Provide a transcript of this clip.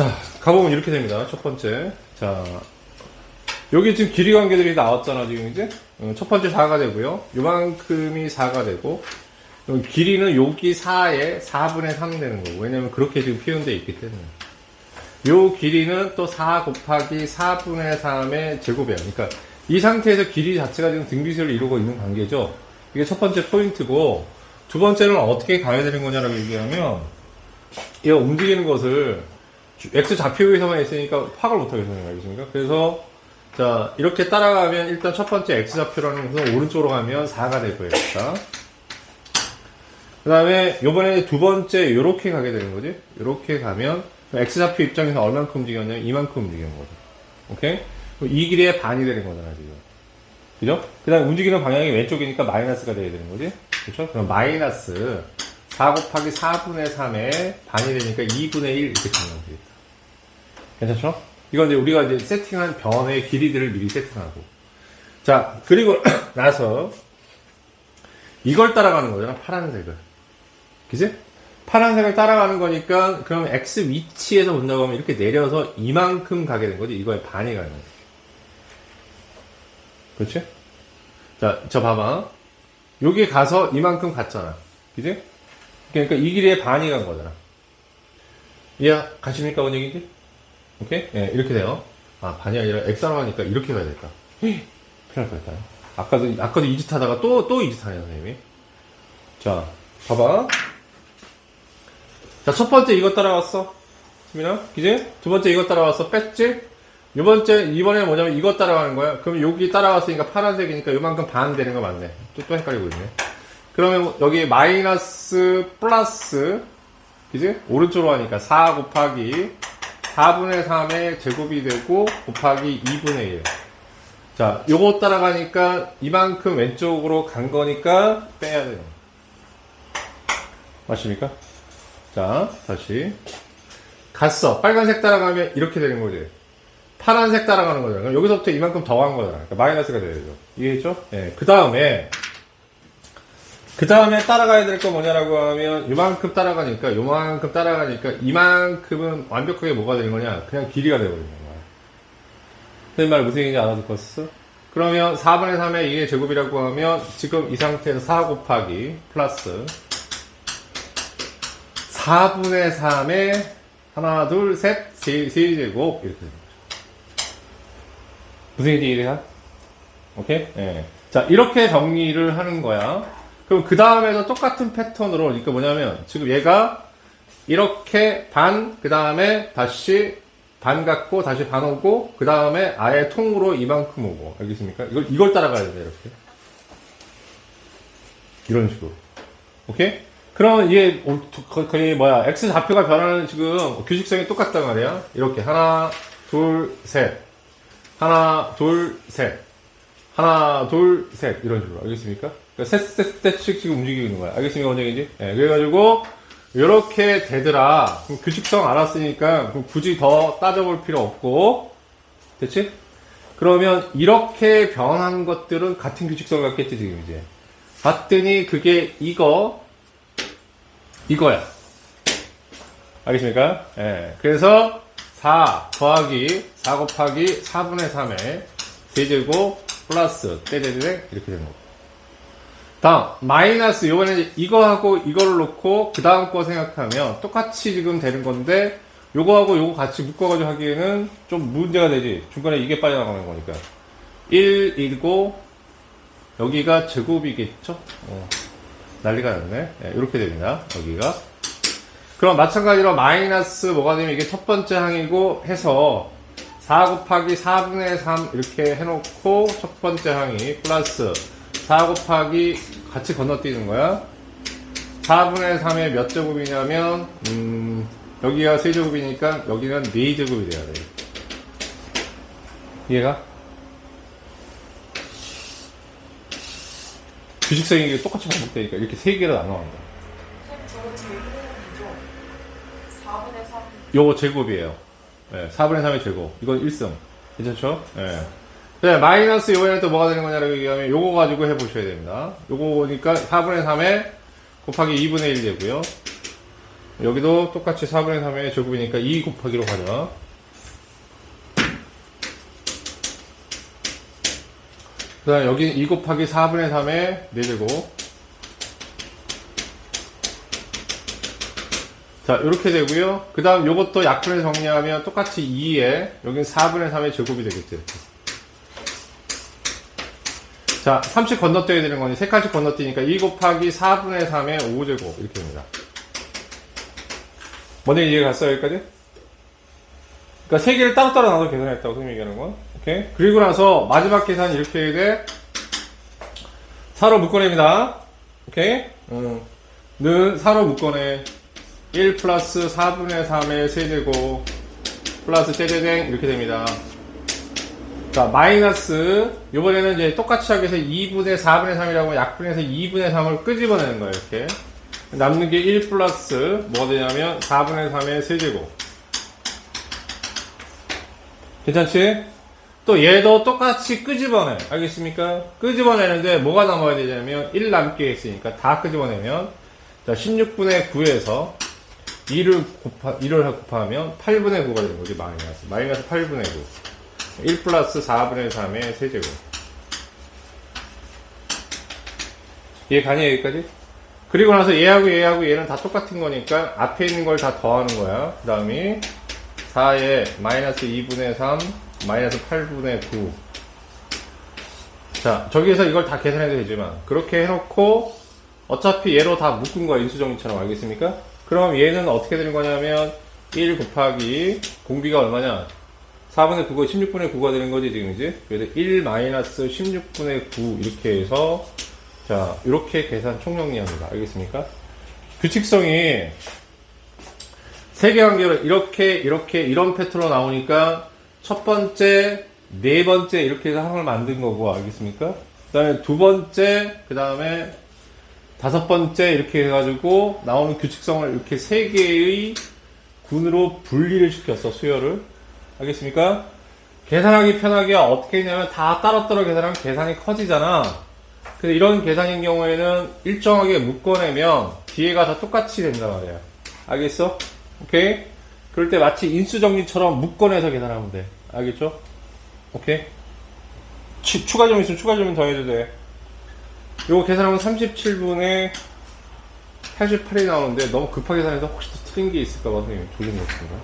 자, 가보면 이렇게 됩니다. 첫 번째. 자, 여기 지금 길이 관계들이 나왔잖아, 지금 이제. 어, 첫 번째 4가 되고요. 요만큼이 4가 되고, 길이는 여기 4에 4분의 3 되는 거고. 왜냐면 그렇게 지금 표현되어 있기 때문에. 요 길이는 또 4 곱하기 4분의 3의 제곱이에요. 그러니까 이 상태에서 길이 자체가 지금 등비수를 이루고 있는 관계죠. 이게 첫 번째 포인트고, 두 번째는 어떻게 가야 되는 거냐라고 얘기하면, 얘가 움직이는 것을 X 좌표에서만 있으니까 파악을 못하겠어요. 알겠습니까? 그래서, 자, 이렇게 따라가면 일단 첫 번째 X 좌표라는 것은 오른쪽으로 가면 4가 될 거예요. 자. 그 다음에 요번에 두 번째 요렇게 가게 되는 거지. 요렇게 가면 X 좌표 입장에서 얼만큼 움직였냐면 이만큼 움직이는 거죠. 오케이? 이 길이의 반이 되는 거잖아, 지금. 그죠? 그 다음에 움직이는 방향이 왼쪽이니까 마이너스가 돼야 되는 거지. 그렇죠? 그럼 마이너스 4 곱하기 4분의 3의 반이 되니까 2분의 1 이렇게 되면 되겠다. 괜찮죠? 이건 이제 우리가 이제 세팅한 변의 길이들을 미리 세팅하고. 자, 그리고 나서 이걸 따라가는 거잖아, 파란색을. 그지? 파란색을 따라가는 거니까, 그럼 X 위치에서 본다고 하면 이렇게 내려서 이만큼 가게 된 거지. 이거의 반이 가는 거지. 그렇지? 자, 저 봐봐. 여기 가서 이만큼 갔잖아. 그지? 그러니까 이 길이의 반이 간 거잖아. 이해 가십니까, 뭔 얘기인지? 오케이? 예, 이렇게 돼요. 아, 반이 아니라 X로 하니까 이렇게 가야 될까? 큰일 날 뻔했다. 아까도, 아까도 이짓 하다가 또, 또 이짓 하네요, 선생님이. 자, 봐봐. 자, 첫 번째 이거 따라왔어. 수민아? 그지? 두 번째 이거 따라왔어. 뺐지? 요 번째, 이번에 뭐냐면 이거 따라가는 거야. 그럼 여기 따라왔으니까 파란색이니까 요만큼 반 되는 거 맞네. 또, 또 헷갈리고 있네. 그러면 여기 마이너스 플러스, 그지? 오른쪽으로 하니까 4 곱하기 4분의 3의 제곱이 되고 곱하기 2분의 1. 자, 요거 따라가니까 이만큼 왼쪽으로 간 거니까 빼야 돼요. 맞습니까? 자, 다시. 갔어. 빨간색 따라가면 이렇게 되는 거지. 파란색 따라가는 거잖아. 그럼 여기서부터 이만큼 더 간 거잖아. 그러니까 마이너스가 돼야죠. 이해했죠? 예. 그 다음에, 그 다음에 따라가야 될 거 뭐냐라고 하면, 요만큼 따라가니까, 요만큼 따라가니까, 이만큼은 완벽하게 뭐가 되는 거냐? 그냥 길이가 되버리는 거야. 선생님 말 무슨 얘기인지 알아듣겠어? 그러면 4분의 3의 이게 제곱이라고 하면, 지금 이 상태에서 4 곱하기, 플러스, 4분의 3의 하나, 둘, 셋, 세, 세제곱, 이렇게 됩니다. 무슨 얘기인지 이해가? 오케이? 예. 자, 이렇게 정리를 하는 거야. 그럼 그 다음에도 똑같은 패턴으로, 그러니까 뭐냐면, 지금 얘가 이렇게 반, 그 다음에 다시 반 갖고, 다시 반 오고, 그 다음에 아예 통으로 이만큼 오고. 알겠습니까? 이걸, 이걸 따라가야 돼, 이렇게. 이런 식으로. 오케이? 그러면 이게, 어, 거- 거의 뭐야, x 좌표가 변하는 지금 규칙성이 똑같단 말이야. 이렇게. 하나, 둘, 셋. 하나, 둘, 셋. 하나, 둘, 셋. 이런 식으로. 알겠습니까? 그러니까 셋, 셋, 셋씩 지금 움직이고 있는 거야. 알겠습니까? 뭔 얘기인지? 예, 그래가지고, 이렇게 되더라. 그럼 규칙성 알았으니까, 굳이 더 따져볼 필요 없고, 됐지? 그러면 이렇게 변한 것들은 같은 규칙성 같겠지, 지금 이제. 봤더니 그게 이거, 이거야. 알겠습니까? 예. 그래서 4 더하기 4 곱하기 4분의 3의 세제곱 플러스 떼제제 이렇게 되는 거고. 다음 마이너스 요번에 이거하고 이거를 놓고 그 다음 거 생각하면 똑같이 지금 되는 건데 요거하고 요거 같이 묶어가지고 하기에는 좀 문제가 되지. 중간에 이게 빠져나가는 거니까. 1, 1고 여기가 제곱이겠죠? 어, 난리가 났네. 예, 이렇게 됩니다. 여기가. 그럼 마찬가지로 마이너스 뭐가 되면 이게 첫 번째 항이고 해서 4 곱하기 4분의 3 이렇게 해놓고 첫 번째 항이 플러스 4 곱하기 같이 건너뛰는 거야. 4분의 3의 몇 제곱이냐면 음, 여기가 세제곱이니까 여기는 4제곱이 돼야 돼. 이해가? 규칙성이 똑같이 반복되니까 이렇게 세 개로 나눠간다. 저거 제곱이죠? 4분의 3. 요거 제곱이에요. 예, 4분의 3의 제곱. 이건 1승. 괜찮죠? 예. 네, 마이너스 요번에는 또 뭐가 되는 거냐라고 얘기하면 요거 가지고 해보셔야 됩니다. 요거 보니까 4분의 3에 곱하기 2분의 1 되고요. 여기도 똑같이 4분의 3의 제곱이니까 2 곱하기로 가자. 그 다음 여기 2 곱하기 4분의 3의 4제곱. 자, 이렇게 되고요. 그 다음 요것도 약분을 정리하면 똑같이 2에 여긴 4분의 3의 제곱이 되겠죠. 자, 30 건너뛰어야 되는 거니 세 칸씩 건너뛰니까 2 곱하기 4분의 3의 5제곱 이렇게 됩니다. 뭔지 이해가 갔어요, 여기까지? 그러니까 세 개를 따로따로 나눠서 계산했다고 선생님이 얘기하는 건. 오케이? 그리고 나서 마지막 계산 이렇게 돼. 4로 묶어냅니다. 오케이? 음. 는 4로 묶어내. 1 플러스 4분의 3의 세제곱 플러스 째제쟁 이렇게 됩니다. 자, 마이너스, 요번에는 이제 똑같이 하기 위해서 2분의 4분의 3이라고 약분해서 2분의 3을 끄집어내는 거예요, 이렇게. 남는 게 1 플러스, 뭐가 되냐면 4분의 3의 세제곱. 괜찮지? 또 얘도 똑같이 끄집어내. 알겠습니까? 끄집어내는데 뭐가 남아야 되냐면 1 남게 있으니까 다 끄집어내면 자, 16분의 9에서 2를 곱하, 1을 곱하면 8분의 9가 되는 거지, 마이너스. 마이너스 8분의 9. 1 플러스 4분의 3의 세제곱. 이해 가니, 여기까지? 그리고 나서 얘하고 얘하고 얘는 다 똑같은 거니까 앞에 있는 걸 다 더하는 거야. 그 다음이 4에 마이너스 2분의 3, 마이너스 8분의 9. 자, 저기에서 이걸 다 계산해도 되지만, 그렇게 해놓고, 어차피 얘로 다 묶은 거야, 인수정리처럼. 알겠습니까? 그럼 얘는 어떻게 되는 거냐면, 1 곱하기, 공비가 얼마냐? 4분의 9가 16분의 9가 되는 거지, 지금 이제? 그래서 1 마이너스 16분의 9, 이렇게 해서, 자, 이렇게 계산 총정리합니다. 알겠습니까? 규칙성이, 세계관계로 이렇게, 이렇게, 이런 패턴으로 나오니까, 첫 번째, 네 번째, 이렇게 해서 항을 만든 거고, 알겠습니까? 그 다음에 두 번째, 그 다음에 다섯 번째, 이렇게 해가지고, 나오는 규칙성을 이렇게 세 개의 군으로 분리를 시켰어, 수열을. 알겠습니까? 계산하기 편하게 어떻게 했냐면 다 따로따로 계산하면 계산이 커지잖아. 근데 이런 계산인 경우에는 일정하게 묶어내면 뒤에가 다 똑같이 된단 말이야. 알겠어? 오케이? 그럴 때 마치 인수정리처럼 묶어내서 계산하면 돼. 알겠죠? 오케이? 추, 추가 점 있으면 추가점 더해도 돼. 요거 계산하면 37분에 88이 나오는데 너무 급하게 계산해서 혹시 또 틀린 게 있을까봐 선생님 조심 못습니다